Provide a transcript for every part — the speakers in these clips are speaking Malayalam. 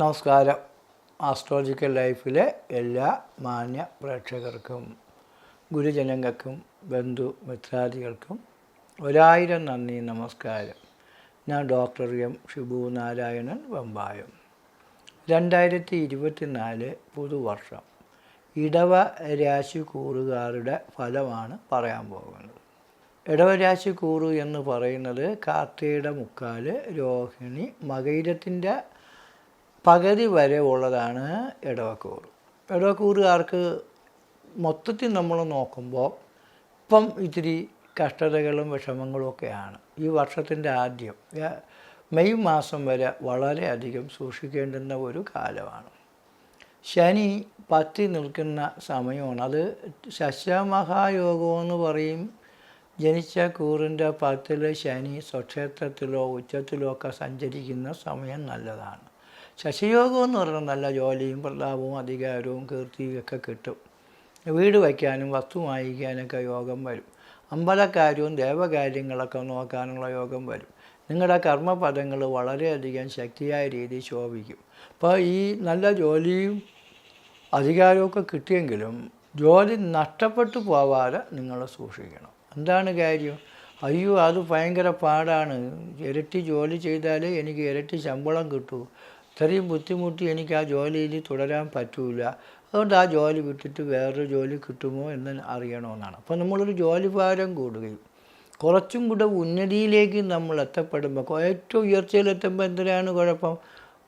നമസ്കാരം. ആസ്ട്രോളജിക്കൽ ലൈഫിലെ എല്ലാ മാന്യ പ്രേക്ഷകർക്കും ഗുരുജനങ്ങൾക്കും ബന്ധു മിത്രാദികൾക്കും ഒരായിരം നന്ദി നമസ്കാരം. ഞാൻ ഡോക്ടർ എം ഷിബു നാരായണൻ വമ്പായം. രണ്ടായിരത്തി ഇരുപത്തിനാല് പുതുവർഷം. ഇടവ രാശി കൂറുകാരുടെ ഫലമാണ് പറയാൻ പോകുന്നത്. ഇടവരാശി കൂറു എന്ന് പറയുന്നത് കാർത്തിയുടെ മുക്കാൽ രോഹിണി മകയിരത്തിന്റെ പകുതി വരെ ഉള്ളതാണ് ഇടവക്കൂർ ഇടവക്കൂറുകാർക്ക് മൊത്തത്തിൽ നമ്മൾ നോക്കുമ്പോൾ ഇപ്പം ഇത്തിരി കഷ്ടതകളും വിഷമങ്ങളും ഒക്കെയാണ്. ഈ വർഷത്തിന്റെ ആദ്യം മെയ് മാസം വരെ വളരെയധികം സൂക്ഷിക്കേണ്ടുന്ന ഒരു കാലമാണ്. ശനി പത്തി നിൽക്കുന്ന സമയമാണ്. അത് ശശമഹായോഗം എന്ന് പറയും. ജനിച്ച കൂറിന്റെ പത്തിൽ ശനി സ്വക്ഷേത്രത്തിലോ ഉച്ചത്തിലോ ഒക്കെ സഞ്ചരിക്കുന്ന സമയം നല്ലതാണ്. ശശിയോഗം എന്ന് പറഞ്ഞാൽ നല്ല ജോലിയും പ്രതാപവും അധികാരവും കീർത്തിയും ഒക്കെ കിട്ടും. വീട് വയ്ക്കാനും വസ്തു വാങ്ങിക്കാനൊക്കെ യോഗം വരും. അമ്പലക്കാര്യവും ദേവകാര്യങ്ങളൊക്കെ നോക്കാനുള്ള യോഗം വരും. നിങ്ങളുടെ കർമ്മപദങ്ങൾ വളരെയധികം ശക്തിയായ രീതിയിൽ ശോഭിക്കും. അപ്പോൾ ഈ നല്ല ജോലിയും അധികാരമൊക്കെ കിട്ടിയെങ്കിലും ജോലി നഷ്ടപ്പെട്ടു പോവാതെ നിങ്ങൾ സൂക്ഷിക്കണം. എന്താണ് കാര്യം? അയ്യോ അത് ഭയങ്കര പാടാണ്. ഇരട്ടി ജോലി ചെയ്താലേ എനിക്ക് ഇരട്ടി ശമ്പളം കിട്ടൂ. ഇത്രയും ബുദ്ധിമുട്ടി എനിക്ക് ആ ജോലിയിൽ തുടരാൻ പറ്റൂല. അതുകൊണ്ട് ആ ജോലി വിട്ടിട്ട് വേറൊരു ജോലി കിട്ടുമോ എന്ന് അറിയണമെന്നാണ്. അപ്പോൾ നമ്മളൊരു ജോലി ഭാരം കൂടുകയും കുറച്ചും കൂടെ ഉന്നതിയിലേക്ക് നമ്മൾ എത്തപ്പെടുമ്പോൾ ഏറ്റവും ഉയർച്ചയിലെത്തുമ്പോൾ എന്തിനാണ് കുഴപ്പം?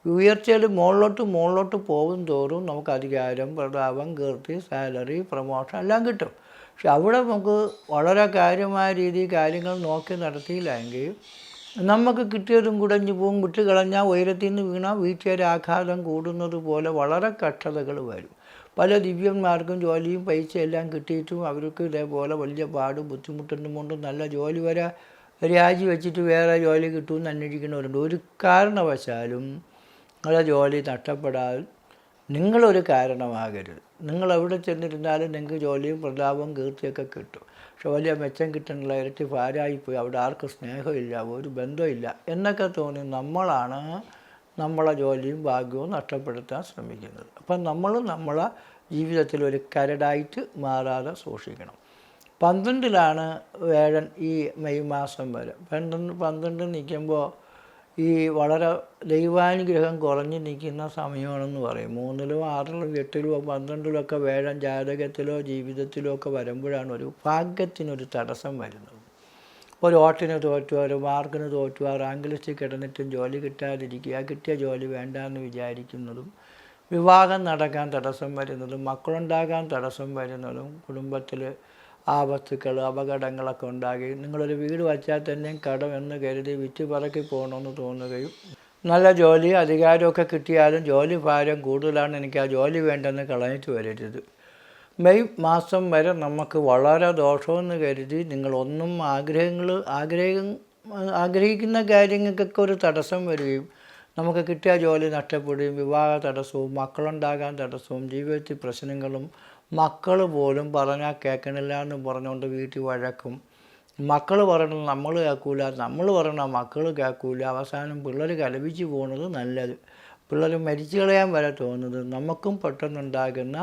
ഉയർച്ചയിൽ മുകളിലോട്ട് മുകളിലോട്ട് പോകും തോറും നമുക്ക് അധികാരം പ്രതാപം കീർത്തി സാലറി പ്രൊമോഷൻ എല്ലാം കിട്ടും. പക്ഷെ അവിടെ നമുക്ക് വളരെ കാര്യമായ രീതിയിൽ കാര്യങ്ങൾ നോക്കി നടത്തിയില്ലെങ്കിൽ നമുക്ക് കിട്ടിയതും കുടഞ്ഞു പോവും. വിട്ട് കളഞ്ഞാൽ ഉയരത്തിൽ നിന്ന് വീണാൽ വീട്ടുകാർ ആഘാതം കൂടുന്നത് പോലെ വളരെ കഷ്ടതകൾ വരും. പല ദിവ്യന്മാർക്കും ജോലിയും പൈസ എല്ലാം കിട്ടിയിട്ടും അവർക്ക് ഇതേപോലെ വലിയ പാടും ബുദ്ധിമുട്ടൊന്നും കൊണ്ട് നല്ല ജോലി വരെ രാജി വെച്ചിട്ട് വേറെ ജോലി കിട്ടുമെന്ന് അന്വേഷിക്കുന്നവരുണ്ട് ഒരു കാരണവശാലും നിങ്ങളുടെ ജോലി നഷ്ടപ്പെടാൻ നിങ്ങളൊരു കാരണമാകരുത്. നിങ്ങൾ എവിടെ ചെന്നിരുന്നാലും നിങ്ങൾക്ക് ജോലിയും പ്രതാപവും കീർത്തിയൊക്കെ കിട്ടും. പക്ഷെ വലിയ മെച്ചം കിട്ടുന്നില്ല ഇരട്ടി ഭാരമായിപ്പോയി. അവിടെ ആർക്കും സ്നേഹമില്ല ഒരു ബന്ധമില്ല എന്നൊക്കെ തോന്നി നമ്മളാണ് നമ്മളെ ജോലിയും ഭാഗ്യവും നഷ്ടപ്പെടുത്താൻ ശ്രമിക്കുന്നത്. അപ്പം നമ്മൾ നമ്മളെ ജീവിതത്തിൽ ഒരു കരടായിട്ട് മാറാതെ സൂക്ഷിക്കണം. പന്ത്രണ്ടിലാണ് വേഴൻ ഈ മെയ് മാസം വരെ. പന്ത്രണ്ട് പന്ത്രണ്ട് നിൽക്കുമ്പോൾ ഈ വളരെ ദൈവാനുഗ്രഹം കുറഞ്ഞു നിൽക്കുന്ന സമയമാണെന്ന് പറയും. മൂന്നിലോ ആറിലോ എട്ടിലോ പന്ത്രണ്ടിലോ ഒക്കെ വേഴം ജാതകത്തിലോ ജീവിതത്തിലോ ഒക്കെ വരുമ്പോഴാണ് ഒരു ഭാഗ്യത്തിനൊരു തടസ്സം വരുന്നത്. ഒരു ഓട്ടിന് തോറ്റുക ഒരു മാർക്കിന് തോറ്റുക റാങ്ക് ലിസ്റ്റിൽ കിടന്നിട്ടും ജോലി കിട്ടാതിരിക്കുക കിട്ടിയ ജോലി വേണ്ട എന്ന് വിചാരിക്കുന്നതും വിവാഹം നടക്കാൻ തടസ്സം വരുന്നതും മക്കളുണ്ടാകാൻ തടസ്സം വരുന്നതും കുടുംബത്തിൽ ആപത്തുക്കൾ അപകടങ്ങളൊക്കെ ഉണ്ടാകുകയും നിങ്ങളൊരു വീട് വച്ചാൽ തന്നെ കടം എന്ന് കരുതി വിറ്റ് പറക്കി പോകണമെന്ന് തോന്നുകയും. നല്ല ജോലി അധികാരമൊക്കെ കിട്ടിയാലും ജോലി ഭാരം കൂടുതലാണ് എനിക്ക് ആ ജോലി വേണ്ടെന്ന് കളഞ്ഞിട്ട് വരരുത്. മെയ് മാസം വരെ നമുക്ക് വളരെ ദോഷമെന്ന് കരുതി നിങ്ങളൊന്നും ആഗ്രഹങ്ങൾ ആഗ്രഹം ആഗ്രഹിക്കുന്ന കാര്യങ്ങൾക്കൊക്കെ ഒരു തടസ്സം വരികയും നമുക്ക് കിട്ടിയ ജോലി നഷ്ടപ്പെടുകയും വിവാഹ തടസ്സവും മക്കളുണ്ടാകാൻ തടസ്സവും ജീവിതത്തിൽ പ്രശ്നങ്ങളും മക്കൾ പോലും പറഞ്ഞാൽ കേൾക്കണില്ല എന്ന് പറഞ്ഞുകൊണ്ട് വീട്ടിൽ വഴക്കും. മക്കൾ പറയണത് നമ്മൾ കേൾക്കൂല നമ്മൾ പറയണ മക്കൾ കേൾക്കൂല അവസാനം പിള്ളേർ കലപിച്ച് പോകുന്നത് നല്ലത്. പിള്ളേർ മരിച്ചു കളയാൻ വരെ തോന്നുന്നത് നമുക്കും പെട്ടെന്നുണ്ടാകുന്ന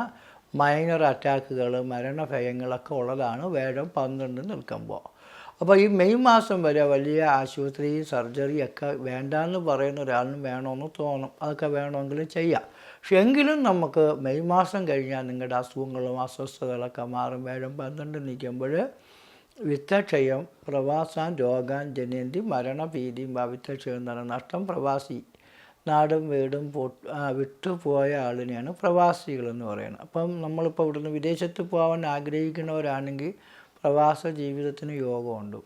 മൈനർ അറ്റാക്കുകൾ മരണഭയങ്ങളൊക്കെ ഉള്ളതാണ് വേഗം പന്ത്രണ്ട് നിൽക്കുമ്പോൾ അപ്പോൾ ഈ മെയ് മാസം വരെ വലിയ ആശുപത്രി സർജറി ഒക്കെ വേണ്ടാന്ന് പറയുന്ന ഒരാളിനും വേണമെന്ന് തോന്നും. അതൊക്കെ വേണമെങ്കിൽ ചെയ്യാം. പക്ഷെ എങ്കിലും നമുക്ക് മെയ് മാസം കഴിഞ്ഞാൽ നിങ്ങളുടെ അസുഖങ്ങളും അസ്വസ്ഥതകളൊക്കെ മാറും. വേഴം പന്ത്രണ്ട് നിൽക്കുമ്പോൾ വിത്തക്ഷയം പ്രവാസാൻ രോഗാൻ ജനന്തി മരണഭീതിയും വിത്തക്ഷയം എന്ന് പറയുന്നത് നഷ്ടം പ്രവാസി നാടും വീടും പൊട്ട് വിട്ടുപോയ ആളിനെയാണ് പ്രവാസികളെന്ന് പറയുന്നത്. അപ്പം നമ്മളിപ്പോൾ ഇവിടുന്ന് വിദേശത്ത് പോകാൻ ആഗ്രഹിക്കുന്നവരാണെങ്കിൽ പ്രവാസ ജീവിതത്തിന് യോഗമുണ്ട്.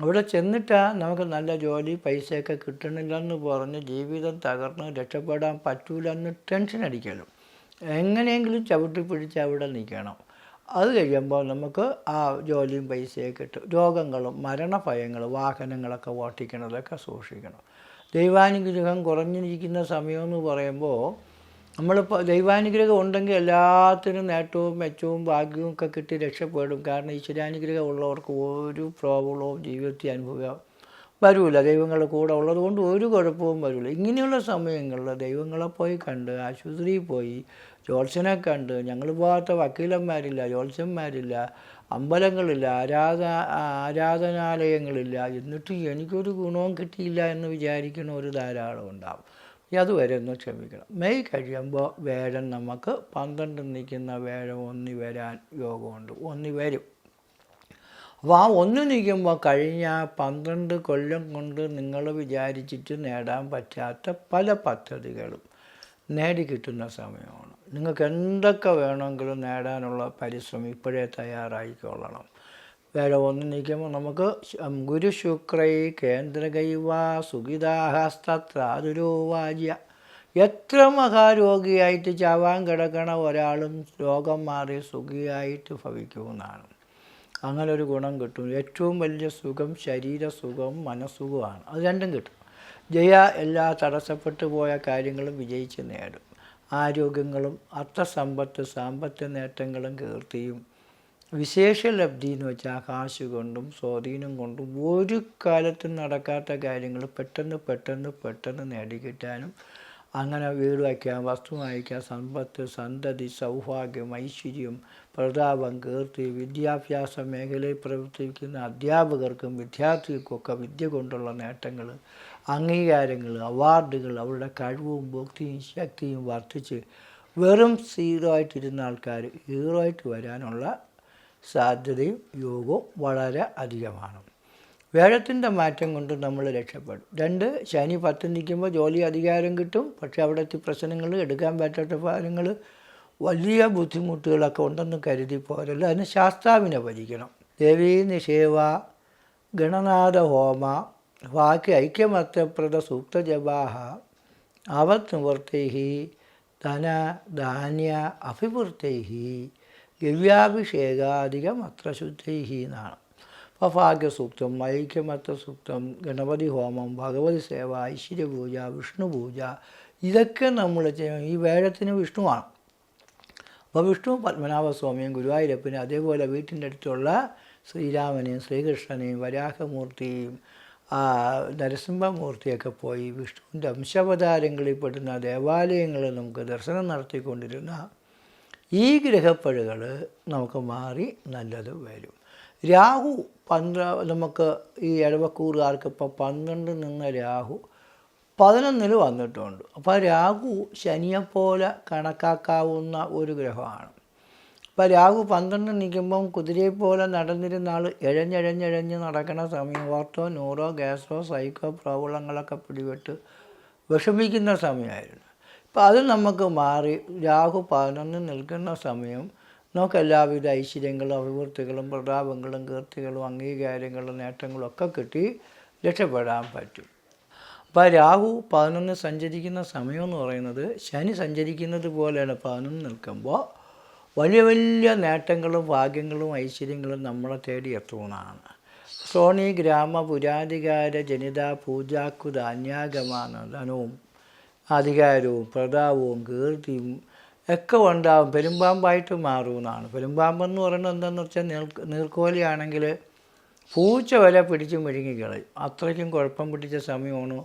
അവിടെ ചെന്നിട്ടാണ് നമുക്ക് നല്ല ജോലി പൈസയൊക്കെ കിട്ടണില്ലെന്ന് പറഞ്ഞ് ജീവിതം തകർന്ന് രക്ഷപ്പെടാൻ പറ്റൂലെന്ന് ടെൻഷൻ അടിക്കലും. എങ്ങനെയെങ്കിലും ചവിട്ടി പിടിച്ച് അവിടെ നിൽക്കണം. അത് കഴിയുമ്പോൾ നമുക്ക് ആ ജോലിയും പൈസയൊക്കെ കിട്ടും രോഗങ്ങളും മരണഭയങ്ങളും വാഹനങ്ങളൊക്കെ ഓട്ടിക്കണതൊക്കെ സൂക്ഷിക്കണം. ദൈവാനുഗ്രഹം കുറഞ്ഞിരിക്കുന്ന സമയമെന്ന് പറയുമ്പോൾ നമ്മളിപ്പോൾ ദൈവാനുഗ്രഹം ഉണ്ടെങ്കിൽ എല്ലാത്തിനും നേട്ടവും മെച്ചവും ഭാഗ്യവും ഒക്കെ കിട്ടി രക്ഷപ്പെടും. കാരണം ഈശ്വരാനുഗ്രഹം ഉള്ളവർക്ക് ഒരു പ്രോബ്ലവും ജീവിതത്തിൽ അനുഭവം വരൂല. ദൈവങ്ങളുടെ കൂടെ ഉള്ളത് കൊണ്ട് ഒരു കുഴപ്പവും വരില്ല ഇങ്ങനെയുള്ള സമയങ്ങളിൽ ദൈവങ്ങളെ പോയി കണ്ട് ആശുപത്രിയിൽ പോയി ജോത്സ്യനെ കണ്ട് ഞങ്ങൾ പോകാത്ത വക്കീലന്മാരില്ല ജോത്സ്യന്മാരില്ല അമ്പലങ്ങളില്ല ആരാധ ആരാധനാലയങ്ങളില്ല. എന്നിട്ട് എനിക്കൊരു ഗുണവും കിട്ടിയില്ല എന്ന് വിചാരിക്കുന്ന ഒരു ധാരാളം ഉണ്ടാവും. അതുവരെ ഒന്ന് ക്ഷമിക്കണം. മെയ് കഴിയുമ്പോൾ വേഴം നമുക്ക് പന്ത്രണ്ട് നിൽക്കുന്ന വേഴം ഒന്നി വരാൻ യോഗമുണ്ട്. ഒന്നി വരും. അപ്പോൾ ആ ഒന്ന് നിൽക്കുമ്പോൾ കഴിഞ്ഞ പന്ത്രണ്ട് കൊല്ലം കൊണ്ട് നിങ്ങൾ വിചാരിച്ചിട്ട് നേടാൻ പറ്റാത്ത പല പദ്ധതികളും നേടിക്കിട്ടുന്ന സമയമാണ്. നിങ്ങൾക്ക് എന്തൊക്കെ വേണമെങ്കിലും നേടാനുള്ള പരിശ്രമം ഇപ്പോഴേ തയ്യാറായിക്കൊള്ളണം. വേറെ ഒന്ന് നിൽക്കുമ്പോൾ നമുക്ക് ഗുരു ശുക്രൈ കേന്ദ്രകൈവാ സുഖിതാഹസ്ത്രാതുരോവാജ്യ എത്ര മഹാരോഗിയായിട്ട് ചാവാൻ കിടക്കണ ഒരാളും രോഗം മാറി സുഖിയായിട്ട് ഭവിക്കുമെന്നാണ് അങ്ങനെ ഒരു ഗുണം കിട്ടും. ഏറ്റവും വലിയ സുഖം ശരീരസുഖം മനസ്സുഖമാണ് അത് രണ്ടും കിട്ടും. ജയ എല്ലാ തടസ്സപ്പെട്ടു പോയ കാര്യങ്ങളും വിജയിച്ച് നേടും. ആരോഗ്യങ്ങളും അർത്ഥസമ്പത്ത് സാമ്പത്തിക നേട്ടങ്ങളും കീർത്തിയും വിശേഷ ലബ്ധി എന്ന് വെച്ചാൽ കാശ് കൊണ്ടും സ്വാധീനം കൊണ്ടും ഒരു കാലത്തും നടക്കാത്ത കാര്യങ്ങൾ പെട്ടെന്ന് പെട്ടെന്ന് പെട്ടെന്ന് നേടിക്കിട്ടാനും അങ്ങനെ വീട് വയ്ക്കാം വസ്തു വാങ്ങിക്കാം സമ്പത്ത് സന്തതി സൗഭാഗ്യം ഐശ്വര്യം പ്രതാപം കീർത്തി വിദ്യാഭ്യാസ മേഖലയിൽ പ്രവർത്തിക്കുന്ന അധ്യാപകർക്കും വിദ്യാർത്ഥികൾക്കൊക്കെ വിദ്യ കൊണ്ടുള്ള നേട്ടങ്ങൾ അംഗീകാരങ്ങൾ അവാർഡുകൾ അവരുടെ കഴിവും ഭക്തിയും ശക്തിയും വർദ്ധിച്ച് വെറും സീറോ ആയിട്ടിരുന്ന ആൾക്കാർ ഹീറോ ആയിട്ട് വരാനുള്ള സാധ്യതയും യോഗവും വളരെ അധികമാണ്. വേഴത്തിന്റെ മാറ്റം കൊണ്ട് നമ്മൾ രക്ഷപ്പെടും. രണ്ട് ശനി പത്ത് നിൽക്കുമ്പോൾ ജോലി അധികാരം കിട്ടും. പക്ഷേ അവിടുത്തെ പ്രശ്നങ്ങൾ എടുക്കാൻ പറ്റാത്ത കാര്യങ്ങൾ വലിയ ബുദ്ധിമുട്ടുകളൊക്കെ ഉണ്ടെന്ന് കരുതി പോരല്ലോ. അതിന് ശാസ്താവിനെ ഭരിക്കണം ദേവീ നിഷേവ ഗണനാഥ ഹോമ വാക്യ ഐക്യമത്യപ്രദ സൂക്തജപാഹ അവത് നിവൃത്തി ധന ധാന്യ അഭിവൃത്തൈ ഗവ്യാഭിഷേകാധികം അത്ര ശുദ്ധൈ എന്നാണ് അപ്പോൾ ഭാഗ്യസൂക്തം ഐക്യമത്രസൂക്തം ഗണപതി ഹോമം ഭഗവതി സേവ ഐശ്വര്യപൂജ വിഷ്ണു പൂജ ഇതൊക്കെ നമ്മൾ ചെയ്യണം ഈ വേഴത്തിന് വിഷ്ണുവാണ്. അപ്പോൾ വിഷ്ണു പത്മനാഭസ്വാമിയും ഗുരുവായൂരപ്പനും അതേപോലെ വീട്ടിന്റെ അടുത്തുള്ള ശ്രീരാമനെയും ശ്രീകൃഷ്ണനെയും വരാഹമൂർത്തിയും നരസിംഹമൂർത്തിയൊക്കെ പോയി വിഷ്ണുവിന്റെ അംശാവതാരങ്ങളിൽ പെടുന്ന ദേവാലയങ്ങളിൽ നമുക്ക് ദർശനം നടത്തിക്കൊണ്ടിരുന്ന ഈ ഗ്രഹപ്പഴുകൾ നമുക്ക് മാറി നല്ലത് വരും. രാഹു പന്ത്ര നമുക്ക് ഈ ഇടവക്കൂറുകാർക്ക് ഇപ്പോൾ പന്ത്രണ്ട് നിന്ന രാഹു പതിനൊന്നിൽ വന്നിട്ടുണ്ട്. അപ്പോൾ രാഹു ശനിയെപ്പോലെ കണക്കാക്കാവുന്ന ഒരു ഗ്രഹമാണ്. അപ്പോൾ രാഹു പന്ത്രണ്ട് നിൽക്കുമ്പം കുതിരയെപ്പോലെ നടന്നിരുന്ന ആൾ എഴഞ്ഞെഴഞ്ഞെഴഞ്ഞ് നടക്കണ സമയം ഓർത്തോ നൂറോ ഗ്യാസോ സൈക്കോ പ്രോബ്ലങ്ങളൊക്കെ പിടിപെട്ട് വിഷമിക്കുന്ന സമയമായിരുന്നു. അപ്പോൾ അത് നമുക്ക് മാറി. രാഹു പതിനൊന്ന് നിൽക്കുന്ന സമയം നമുക്ക് എല്ലാവിധ ഐശ്വര്യങ്ങളും അഭിവൃദ്ധികളും പ്രതാപങ്ങളും കീർത്തികളും അംഗീകാരങ്ങളും നേട്ടങ്ങളും ഒക്കെ കിട്ടി രക്ഷപ്പെടാൻ പറ്റും. അപ്പോൾ രാഹു പതിനൊന്ന് സഞ്ചരിക്കുന്ന സമയം എന്ന് പറയുന്നത് ശനി സഞ്ചരിക്കുന്നത് പോലെയാണ് പതിനൊന്ന് നിൽക്കുമ്പോൾ വലിയ വലിയ നേട്ടങ്ങളും ഭാഗ്യങ്ങളും ഐശ്വര്യങ്ങളും നമ്മളെ തേടി എത്തുന്നതാണ്. സോണി ഗ്രാമ പുരാധികാര ജനിത പൂജാക്കു ധാന്യാഗമാണ് ധനവും അധികാരവും പ്രതാപവും കീർത്തിയും ഒക്കെ ഉണ്ടാവും. പെരുമ്പാമ്പായിട്ട് മാറുമെന്നാണ് പെരുമ്പാമ്പെന്ന് പറയുന്നത് എന്താണെന്ന് വെച്ചാൽ നീർ നീർക്കോലിയാണെങ്കിൽ പൂച്ച വരെ പിടിച്ച് മെഴുകിക്കളയും. അത്രയ്ക്കും കുഴപ്പം പിടിച്ച സമയമാണ്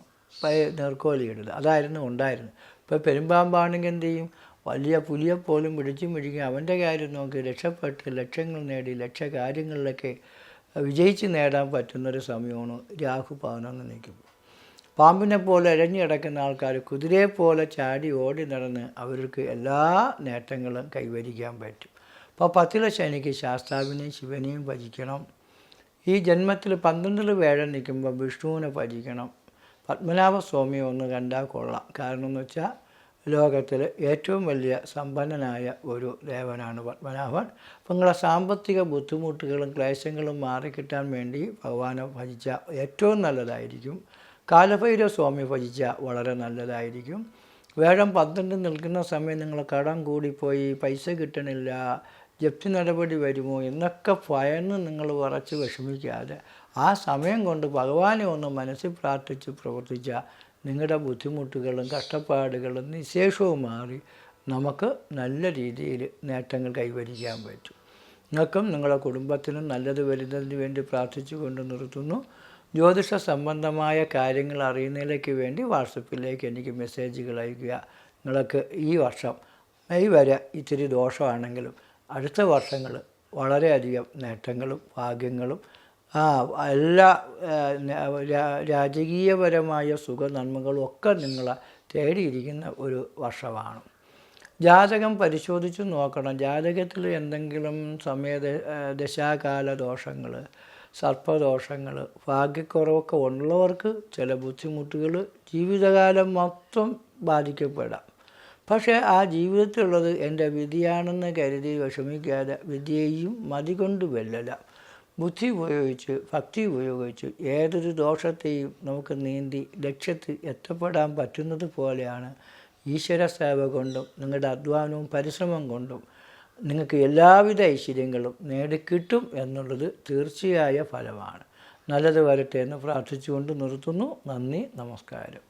നീർക്കോലി ഇടുന്നത് അതായിരുന്നു ഉണ്ടായിരുന്നത്. ഇപ്പോൾ പെരുമ്പാമ്പാണെങ്കിൽ എന്ത് ചെയ്യും? വലിയ പുലിയെപ്പോലും പിടിച്ച് മെഴുകി അവന്റെ കാര്യം നോക്കി രക്ഷപ്പെട്ട് ലക്ഷ്യങ്ങൾ നേടി ലക്ഷ്യ കാര്യങ്ങളിലൊക്കെ വിജയിച്ച് നേടാൻ പറ്റുന്നൊരു സമയമാണ് രാഹു പതിനൊന്ന് നിൽക്കുമ്പോൾ. പാമ്പിനെ പോലെ ഇഴഞ്ഞു കിടക്കുന്ന ആൾക്കാർ കുതിരയെ പോലെ ചാടി ഓടി നടന്ന് അവർക്ക് എല്ലാ നേട്ടങ്ങളും കൈവരിക്കാൻ പറ്റും. അപ്പോൾ പത്തില ശനിക്ക് ശാസ്താവിനെയും ശിവനെയും ഭജിക്കണം. ഈ ജന്മത്തിൽ പന്ത്രണ്ടിൽ വേഴം നിൽക്കുമ്പോൾ വിഷ്ണുവിനെ ഭജിക്കണം. പത്മനാഭസ്വാമിയെ ഒന്ന് കണ്ടാൽ കൊള്ളാം. കാരണം എന്ന് വെച്ചാൽ ലോകത്തിൽ ഏറ്റവും വലിയ സമ്പന്നനായ ഒരു ദേവനാണ് പത്മനാഭൻ. അപ്പം നിങ്ങളെ സാമ്പത്തിക ബുദ്ധിമുട്ടുകളും ക്ലേശങ്ങളും മാറിക്കിട്ടാൻ വേണ്ടി ഭഗവാനെ ഭജിച്ച ഏറ്റവും നല്ലതായിരിക്കും. കാലഭൈരവ സ്വാമി ഭജിച്ച വളരെ നല്ലതായിരിക്കും. വേഴം പന്ത്രണ്ട് നിൽക്കുന്ന സമയം നിങ്ങൾ കടം കൂടിപ്പോയി പൈസ കിട്ടണില്ല ജപ്തി നടപടി വരുമോ എന്നൊക്കെ ഭയന്ന് നിങ്ങൾ വിറച്ച് വിഷമിക്കാതെ ആ സമയം കൊണ്ട് ഭഗവാനെ ഒന്ന് മനസ്സിൽ പ്രാർത്ഥിച്ച് പ്രവർത്തിച്ച നിങ്ങളുടെ ബുദ്ധിമുട്ടുകളും കഷ്ടപ്പാടുകളും നിശേഷവും മാറി നമുക്ക് നല്ല രീതിയിൽ നേട്ടങ്ങൾ കൈവരിക്കാൻ പറ്റും. നിങ്ങൾക്കും നിങ്ങളുടെ കുടുംബത്തിനും നല്ലത് വരുന്നതിന് വേണ്ടി പ്രാർത്ഥിച്ചുകൊണ്ട് നിർത്തുന്നു. ജ്യോതിഷ സംബന്ധമായ കാര്യങ്ങൾ അറിയുന്നതിലേക്ക് വേണ്ടി വാട്സപ്പിലേക്ക് എനിക്ക് മെസ്സേജുകൾ അയക്കുക നിങ്ങൾക്ക് ഈ വർഷം മെയ് വരെ ഇത്തിരി ദോഷമാണെങ്കിലും അടുത്ത വർഷങ്ങൾ വളരെയധികം നേട്ടങ്ങളും ഭാഗ്യങ്ങളും എല്ലാ രാജകീയപരമായ സുഖ നന്മകളും ഒക്കെ നിങ്ങളെ തേടിയിരിക്കുന്ന ഒരു വർഷമാണ്. ജാതകം പരിശോധിച്ച് നോക്കണം. ജാതകത്തിൽ എന്തെങ്കിലും സമയ ദശാകാല ദോഷങ്ങൾ സർപ്പദോഷങ്ങൾ ഭാഗ്യക്കുറവൊക്കെ ഉള്ളവർക്ക് ചില ബുദ്ധിമുട്ടുകൾ ജീവിതകാലം മൊത്തം ബാധിക്കപ്പെടാം. പക്ഷേ ആ ജീവിതത്തിലുള്ളത് എന്റെ വിധിയാണെന്ന് കരുതി വിഷമിക്കാതെ വിധിയെയും മതി കൊണ്ട് വെല്ലല. ബുദ്ധി ഉപയോഗിച്ച് ഭക്തി ഉപയോഗിച്ച് ഏതൊരു ദോഷത്തെയും നമുക്ക് നീന്തി ലക്ഷ്യത്തിൽ എത്തപ്പെടാൻ പറ്റുന്നത് പോലെയാണ് ഈശ്വര സേവ കൊണ്ടും നിങ്ങളുടെ അധ്വാനവും പരിശ്രമം കൊണ്ടും നിങ്ങൾക്ക് എല്ലാവിധ ഐശ്വര്യങ്ങളും നേടിക്കിട്ടും എന്നുള്ളത് തീർച്ചയായ ഫലമാണ്. നല്ലത് വരട്ടെ എന്ന് പ്രാർത്ഥിച്ചുകൊണ്ട് നിർത്തുന്നു. നന്ദി നമസ്കാരം.